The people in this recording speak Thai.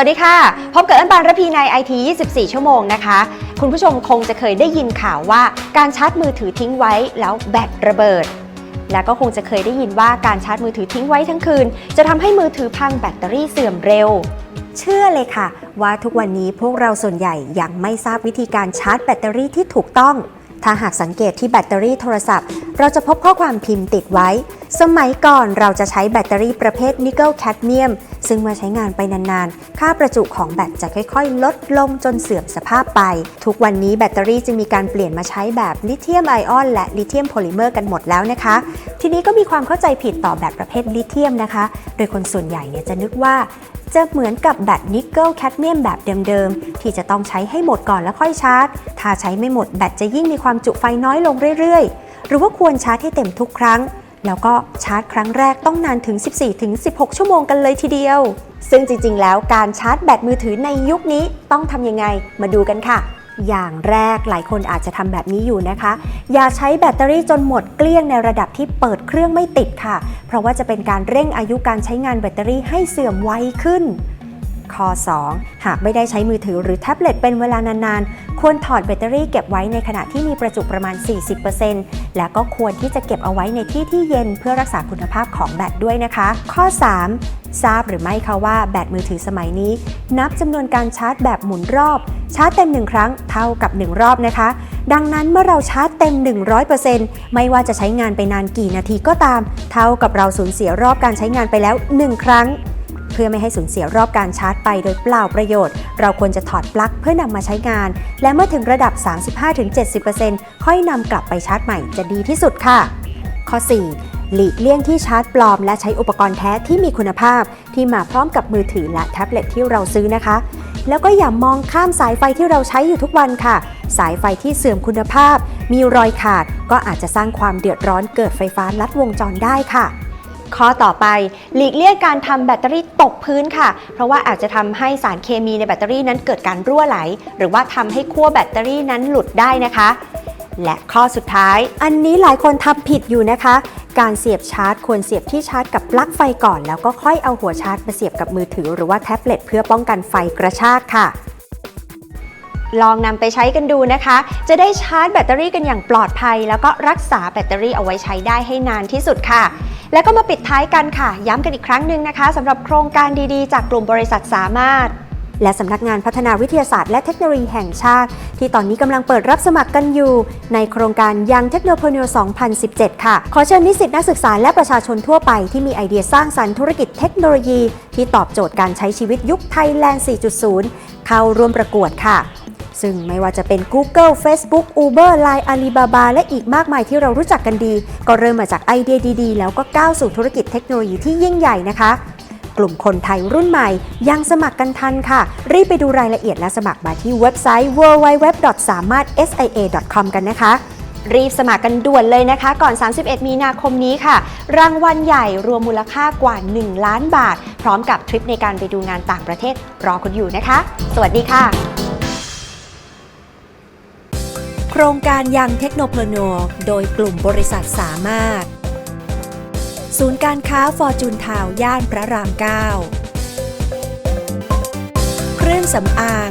สวัสดีค่ะ พบกับอันบานระพีใน IT 24 ชั่วโมงนะคะ คุณผู้ชมคงจะเคยได้ยินข่าวว่าการชาร์จมือถือทิ้งไว้แล้วแบตระเบิด และก็คงจะเคยได้ยินว่าการชาร์จมือถือทิ้งไว้ทั้งคืน จะทำให้มือถือพังแบตเตอรี่เสื่อมเร็ว เชื่อเลยค่ะ ว่าทุกวันนี้พวกเราส่วนใหญ่ยังไม่ทราบวิธีการชาร์จแบตเตอรี่ที่ถูกต้อง ถ้าหากสังเกตที่แบตเตอรี่โทรศัพท์ เราจะพบข้อความพิมพ์ติดไว้ สมัยก่อนเราจะใช้แบตเตอรี่ประเภทนิกเกิลแคดเมียม ซึ่งเมื่อใช้งานไปนานๆ ค่าประจุของแบตจะค่อยๆ ลดลงจนเสื่อมสภาพไป ทุกวันนี้แบตเตอรี่จึงมีการเปลี่ยนมาใช้แบบลิเธียมไอออนและลิเธียมโพลิเมอร์กันหมดแล้วนะคะ ทีนี้ก็มีความเข้าใจผิดต่อแบตประเภทลิเธียมนะคะ โดยคนส่วนใหญ่เนี่ยจะนึกว่าจะเหมือนกับแบตนิกเกิลแคดเมียมแบบเดิมๆ ที่จะต้องใช้ให้หมดก่อนแล้วค่อยชาร์จ ถ้าใช้ไม่หมดแบตจะยิ่งมีความจุไฟน้อยลงเรื่อยๆ หรือว่าควรชาร์จให้เต็มทุกครั้ง แล้วก็ชาร์จครั้งแรกต้องนานถึง 14-16 ชั่วโมงกันเลยทีเดียว ซึ่งจริงๆ แล้วการชาร์จแบตมือถือในยุคนี้ต้องทำยังไงมาดูกันค่ะ อย่างแรกหลายคนอาจจะทำแบบนี้อยู่นะคะ อย่าใช้แบตเตอรี่จนหมดเกลี้ยงในระดับที่เปิดเครื่องไม่ติดค่ะ เพราะว่าจะเป็นการเร่งอายุการใช้งานแบตเตอรี่ให้เสื่อมไวขึ้น ข้อ 2 หากไม่ได้ใช้มือถือหรือแท็บเล็ตเป็นเวลานานๆ ควรถอดแบตเตอรี่เก็บไว้ในขณะที่มีประจุประมาณ 40%และก็ควรที่จะเก็บเอาไว้ในที่ที่เย็นเพื่อรักษาคุณภาพของแบตด้วยนะคะ ข้อ 3 ทราบหรือไม่คะว่าแบตมือถือสมัยนี้ นับจำนวนการชาร์จแบบหมุนรอบ ชาร์จเต็ม 1 ครั้งเท่ากับ 1 รอบนะคะ ดังนั้นเมื่อเราชาร์จเต็ม 100%ไม่ว่าจะใช้งานไปนานกี่นาทีก็ตาม เท่ากับเราสูญเสียรอบการใช้งานไปแล้ว 1 ครั้ง พื่อไม่ให้สูญเสียรอบการชาร์จไปโดยเปล่าประโยชน์ เราควรจะถอดปลั๊กเพื่อนำมาใช้งาน และเมื่อถึงระดับ 35-70%ค่อยนำกลับไปชาร์จใหม่จะดีที่สุดค่ะ ข้อ 4หลีกเลี่ยงที่ชาร์จปลอมและใช้อุปกรณ์แท้ที่มีคุณภาพ ที่มาพร้อมกับมือถือและแท็บเล็ตที่เราซื้อนะคะ แล้วก็อย่ามองข้ามสายไฟที่เราใช้อยู่ทุกวันค่ะ สายไฟที่เสื่อมคุณภาพ มีรอยขาด ก็อาจจะสร้างความเดือดร้อนเกิดไฟฟ้าลัดวงจรได้ค่ะ ข้อต่อไป หลีกเลี่ยงการทำแบตเตอรี่ตกพื้นค่ะ เพราะว่าอาจจะทำให้สารเคมีในแบตเตอรี่นั้นเกิดการรั่วไหล หรือว่าทำให้ขั้วแบตเตอรี่นั้นหลุดได้นะคะ และข้อสุดท้าย อันนี้หลายคนทำผิดอยู่นะคะ การเสียบชาร์จควรเสียบที่ชาร์จกับปลั๊กไฟก่อน แล้วก็ค่อยเอาหัวชาร์จมาเสียบกับมือถือ หรือว่าแท็บเล็ตเพื่อป้องกันไฟกระชากค่ะลองนำไปใช้กันดูนะคะ จะได้ชาร์จแบตเตอรี่กันอย่างปลอดภัย แล้วก็รักษาแบตเตอรี่เอาไว้ใช้ได้ให้นานที่สุดค่ะ แล้วก็มาปิดท้ายกันค่ะ ย้ำกันอีกครั้งหนึ่งนะคะสำหรับโครงการดีๆ จากกลุ่มบริษัทสามารถ และสำนักงานพัฒนาวิทยาศาสตร์และเทคโนโลยีแห่งชาติ ที่ตอนนี้กำลังเปิดรับสมัครกันอยู่ ในโครงการยังเทคโนโลยี2017 ค่ะ ขอเชิญนิสิตนักศึกษาและประชาชนทั่วไปที่มีไอเดียสร้างสรรค์ธุรกิจเทคโนโลยี ที่ตอบโจทย์การใช้ชีวิตยุคไทยแลนด์ 4.0 เข้าร่วมประกวดค่ะ ซึ่งไม่ว่าจะเป็น Google Facebook Uber Line Alibaba และอีกมากมายที่เรารู้จักกันดี ก็เริ่มมาจากไอเดียดีๆ แล้วก็ก้าวสู่ธุรกิจเทคโนโลยีที่ยิ่งใหญ่นะคะ กลุ่มคนไทยรุ่นใหม่ยังสมัครกันทันค่ะ รีบไปดูรายละเอียดและสมัครมาที่เว็บไซต์ www.samartsia.com กันนะคะรีบสมัครกันด่วนเลยนะคะ ก่อน 31 มีนาคมนี้ค่ะ รางวัลใหญ่รวมมูลค่ากว่า 1 ล้านบาท พร้อมกับทริปในการไปดูงานต่างประเทศรอคุณอยู่นะคะ สวัสดีค่ะ โครงการยังเทคโนโลยีโดยกลุ่มบริษัทสามารถ ศูนย์การค้าฟอร์จูนทาวย่านพระราม9เครื่องสำอาง